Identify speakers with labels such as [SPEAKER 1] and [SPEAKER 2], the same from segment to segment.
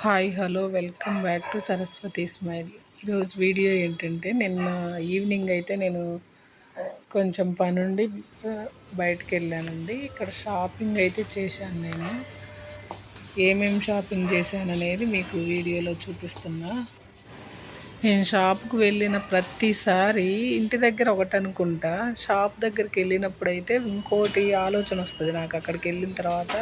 [SPEAKER 1] Hi hello welcome back to Saraswati smile. ఈరోజు video ఏంటంటే నిన్న ఈవినింగ్ అయితే నేను కొంచెం పనుండి బయటకు వెళ్ళానండి. ఇక్కడ షాపింగ్ అయితే చేశాను నేను. ఏమేమి షాపింగ్ చేశాను అనేది మీకు వీడియోలో చూపిస్తున్నా. నేను షాప్కి వెళ్ళిన ప్రతిసారి ఇంటి దగ్గర ఒకటి అనుకుంటా షాప్ దగ్గరికి వెళ్ళినప్పుడు అయితే ఇంకోటి ఆలోచన వస్తుంది నాకు. అక్కడికి వెళ్ళిన తర్వాత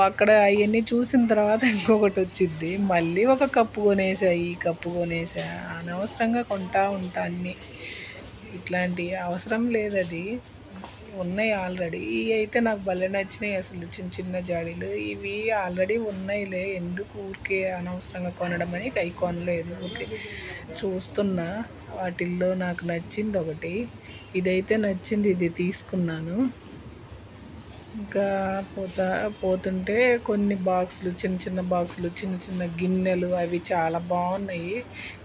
[SPEAKER 1] అక్కడ అవన్నీ చూసిన తర్వాత ఇంకొకటి వచ్చిద్ది. మళ్ళీ ఒక కప్పు కొనేసా ఈ కప్పు కొనేసా. అనవసరంగా కొంటా ఉంటా అన్నీ. ఇట్లాంటి అవసరం లేదు అది ఉన్నాయి ఆల్రెడీ. ఇవి అయితే నాకు భలే నచ్చినాయి అసలు. చిన్న చిన్న జాడీలు. ఇవి ఆల్రెడీ ఉన్నాయిలే. ఎందుకు ఊరికే అనవసరంగా కొనడం అని కై కొనలేదు. ఊరికే చూస్తున్నా. వాటిల్లో నాకు నచ్చింది ఒకటి. ఇదైతే నచ్చింది. ఇది తీసుకున్నాను. ఇంకా పోతా పోతుంటే కొన్ని బాక్సులు చిన్న చిన్న బాక్సులు చిన్న చిన్న గిన్నెలు అవి చాలా బాగున్నాయి.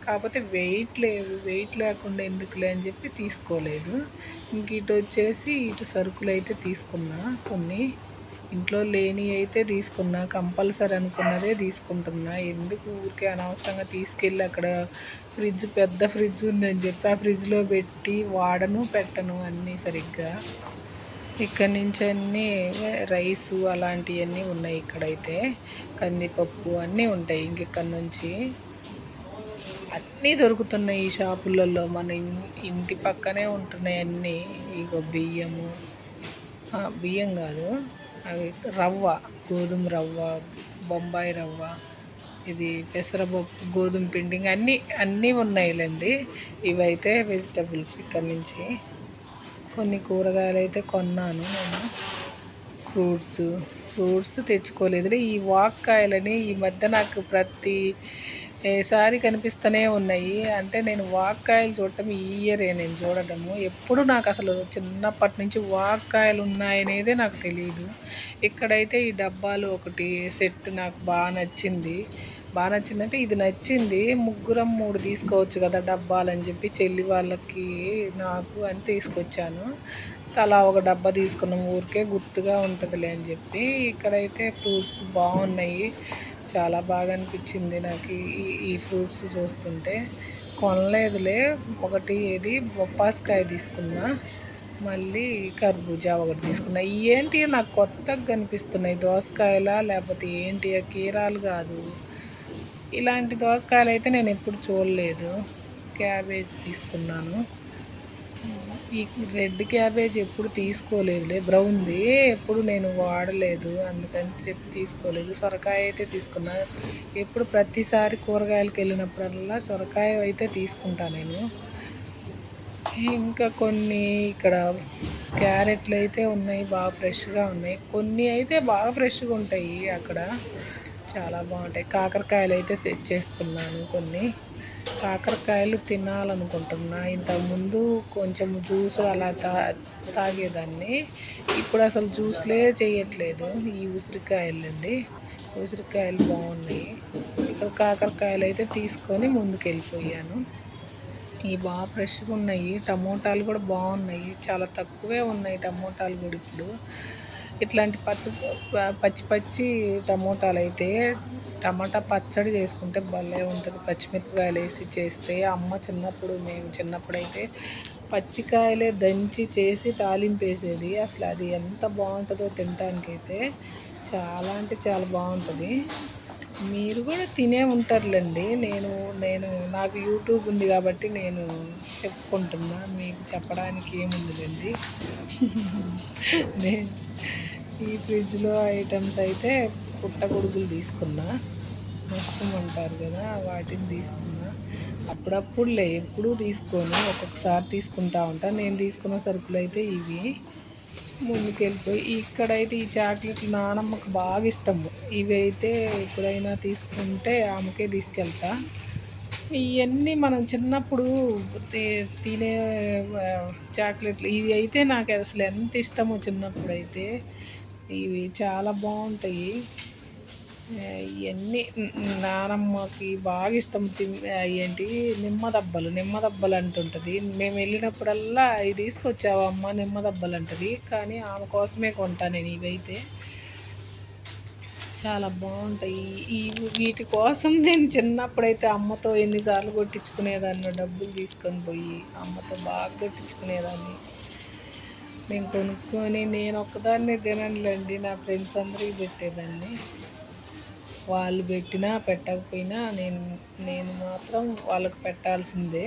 [SPEAKER 1] కాకపోతే వెయిట్ లేవు వెయిట్ లేకుండా ఎందుకులే అని చెప్పి తీసుకోలేదు. ఇంక ఇటు వచ్చేసి ఇటు సరుకులు అయితే తీసుకున్నా. కొన్ని ఇంట్లో లేని అయితే తీసుకున్నా. కంపల్సరీ అనుకున్నదే తీసుకుంటున్నా. ఎందుకు ఊరికే అనవసరంగా తీసుకెళ్ళి అక్కడ ఫ్రిడ్జ్ పెద్ద ఫ్రిడ్జ్ ఉందని చెప్పి ఆ ఫ్రిడ్జ్లో పెట్టి వాడను పెట్టను అన్నీ సరిగ్గా. ఇక్కడ నుంచి అన్నీ రైసు అలాంటివన్నీ ఉన్నాయి ఇక్కడైతే. కందిపప్పు అన్నీ ఉంటాయి ఇంకెక్కడి నుంచి. అన్నీ దొరుకుతున్నాయి ఈ షాపులలో. మన ఇంటి పక్కనే ఉంటున్నాయి అన్నీ. ఇగో బియ్యము. బియ్యం కాదు. అవి రవ్వ గోధుమ రవ్వ బొంబాయి రవ్వ ఇది పెసరపప్పు గోధుమ పిండి అన్నీ అన్నీ ఉన్నాయిలేండి. ఇవైతే వెజిటబుల్స్ ఇక్కడ నుంచి. కొన్ని కూరగాయలు అయితే కొన్నాను నేను. ఫ్రూట్స్ ఫ్రూట్స్ తెచ్చుకోలేదు. ఈ వాక్కాయలని ఈ మధ్య నాకు ప్రతి సారి కనిపిస్తూనే ఉన్నాయి. అంటే నేను వాక్కాయలు చూడటం ఈ ఇయరే నేను చూడటము. ఎప్పుడు నాకు అసలు చిన్నప్పటి నుంచి వాక్కాయలు ఉన్నాయనేదే నాకు తెలియదు ఇక్కడైతే ఈ డబ్బాలు ఒకటి సెట్ నాకు బాగా నచ్చింది. బాగా నచ్చిందంటే ఇది నచ్చింది. ముగ్గురం మూడు తీసుకోవచ్చు కదా డబ్బాలని చెప్పి చెల్లి వాళ్ళకి నాకు అని తీసుకొచ్చాను. తలా ఒక డబ్బా తీసుకున్నాం ఊరికే గుర్తుగా ఉంటుందిలే అని చెప్పి. ఇక్కడైతే ఫ్రూట్స్ బాగున్నాయి. చాలా బాగా అనిపించింది నాకు ఈ ఈ ఫ్రూట్స్ చూస్తుంటే. కొనలేదులే. ఒకటి ఏది? బొప్పాస్కాయ తీసుకున్నా. మళ్ళీ కర్బూజా ఒకటి తీసుకున్నా. ఏంటి నాకు కొత్తగా కనిపిస్తున్నాయి. దోసకాయలా లేకపోతే ఏంటి? కీరాలు కాదు. ఇలాంటి దోసకాయలు అయితే నేను ఎప్పుడు చూడలేదు. క్యాబేజ్ తీసుకున్నాను. ఈ రెడ్ క్యాబేజ్ ఎప్పుడు తీసుకోలేదులే. బ్రౌన్ది ఎప్పుడు నేను వాడలేదు. అందుకని చెప్పి తీసుకోలేదు. సొరకాయ అయితే తీసుకున్నా. ఎప్పుడు ప్రతిసారి కూరగాయలకు వెళ్ళినప్పుడల్లా సొరకాయ అయితే తీసుకుంటా నేను. ఇంకా కొన్ని ఇక్కడ క్యారెట్లు అయితే ఉన్నాయి. బాగా ఫ్రెష్గా ఉన్నాయి. కొన్ని అయితే బాగా ఫ్రెష్గా ఉంటాయి అక్కడ. చాలా బాగుంటాయి. కాకరకాయలు అయితే తెచ్చేసుకున్నాను కొన్ని. కాకరకాయలు తినాలనుకుంటున్నా. ఇంతకుముందు కొంచెం జ్యూస్ అలా తా తాగేదాన్ని. ఇప్పుడు అసలు జ్యూస్లే చేయట్లేదు ఈ ఉసిరికాయలు అండి ఉసిరికాయలు బాగున్నాయి. ఇక్కడ కాకరకాయలు అయితే తీసుకొని ముందుకు వెళ్ళిపోయాను ఇవి బాగా ఫ్రెష్గా ఉన్నాయి. టమోటాలు కూడా బాగున్నాయి. చాలా తక్కువే ఉన్నాయి టమోటాలు కూడా ఇప్పుడు. ఇట్లాంటి పచ్చి పచ్చి పచ్చి టమోటాలు అయితే టమాటా పచ్చడి చేసుకుంటే భలే ఉంటుంది. పచ్చిమిరపకాయలు వేసి చేస్తే అమ్మ చిన్నప్పుడు మేము చిన్నప్పుడు అయితే పచ్చికాయలే దంచి చేసి తాలింపు వేసేది. అసలు అది ఎంత బాగుంటుందో తినటానికైతే చాలా అంటే చాలా బాగుంటుంది. మీరు కూడా తినే ఉంటారులేండి. నేను నేను నాకు యూట్యూబ్ ఉంది కాబట్టి నేను చెప్పుకుంటున్నా. మీకు చెప్పడానికి ఏముందిలేండి. నేను ఈ ఫ్రిడ్జ్లో ఐటమ్స్ అయితే పుట్టగొడుగులు తీసుకున్నా. మష్రూమ్ అంటారు కదా వాటిని తీసుకున్నా. అప్పుడప్పుడులే ఎప్పుడూ తీసుకొని. ఒక్కొక్కసారి తీసుకుంటా ఉంటా. నేను తీసుకున్న సరుకులు అయితే ఇవి. ముందుకెళ్ళిపోయి. ఇక్కడైతే ఈ చాక్లెట్లు నానమ్మకు బాగా ఇష్టము. ఇవి అయితే ఎప్పుడైనా తీసుకుంటే ఆమెకే తీసుకెళ్తా. ఇవన్నీ మనం చిన్నప్పుడు తినే చాక్లెట్లు. ఇవి అయితే నాకు అసలు ఎంత ఇష్టమో చిన్నప్పుడు అయితే ఇవి చాలా బాగుంటాయి. ఇవన్నీ నానమ్మకి బాగా ఇష్టం ఏంటి నిమ్మదబ్బలు నిమ్మదబ్బలు అంటుంటుంది. మేము వెళ్ళినప్పుడల్లా అవి తీసుకొచ్చావమ్మ నిమ్మదబ్బలు అంటుంది. కానీ ఆమె కోసమే కొంటా నేను ఇవైతే. చాలా బాగుంటాయి. ఈ వీటి కోసం నేను చిన్నప్పుడైతే అమ్మతో ఎన్నిసార్లు కొట్టించుకునేదాన్ని డబ్బులు తీసుకొని పోయి అమ్మతో బాగా కొట్టించుకునేదాన్ని. నేను కొనుక్కొని నేను ఒక్కదాన్నే తినండి నా ఫ్రెండ్స్ అందరికీ పెట్టేదాన్ని. వాళ్ళు పెట్టినా పెట్టకపోయినా నేను నేను మాత్రం వాళ్ళకు పెట్టాల్సిందే.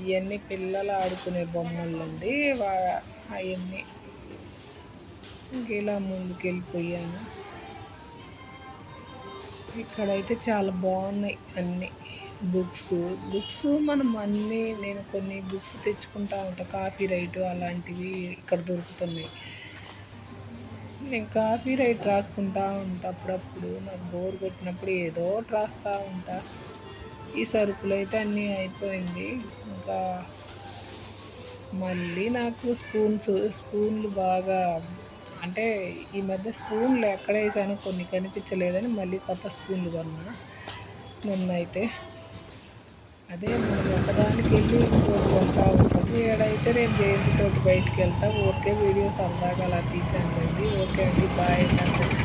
[SPEAKER 1] ఇవన్నీ పిల్లలు ఆడుకునే బొమ్మలు అండి అవన్నీ ఇలా ముందుకు వెళ్ళిపోయాను ఇక్కడైతే చాలా బాగున్నాయి అన్నీ బుక్స్. బుక్స్ మనం అన్నీ నేను కొన్ని బుక్స్ తెచ్చుకుంటా ఉంటా. కాఫీ రైటు అలాంటివి ఇక్కడ దొరుకుతున్నాయి. నేను కాఫీ రైట్ రాసుకుంటా ఉంటా అప్పుడప్పుడు నాకు బోర్ కొట్టినప్పుడు ఏదో ఒకటి రాస్తూ ఉంటా. ఈ సరుకులు అయితే అన్నీ అయిపోయింది. ఇంకా మళ్ళీ నాకు స్పూన్స్ స్పూన్లు బాగా అంటే ఈ మధ్య స్పూన్లు ఎక్కడ వేసానో కొన్ని కనిపించలేదని మళ్ళీ కొత్త స్పూన్లు కొన్నా. అయితే అదే మనం ఒకదానికి వెళ్ళి ఇంకోటి కొంటా ఉంటుంది. ఏడైతే నేను జయంతితోటి బయటికి వెళ్తా. ఓకే వీడియోస్ అందాక అలా తీసాను అండి ఓకే అండి బాయ్ అందరికీ.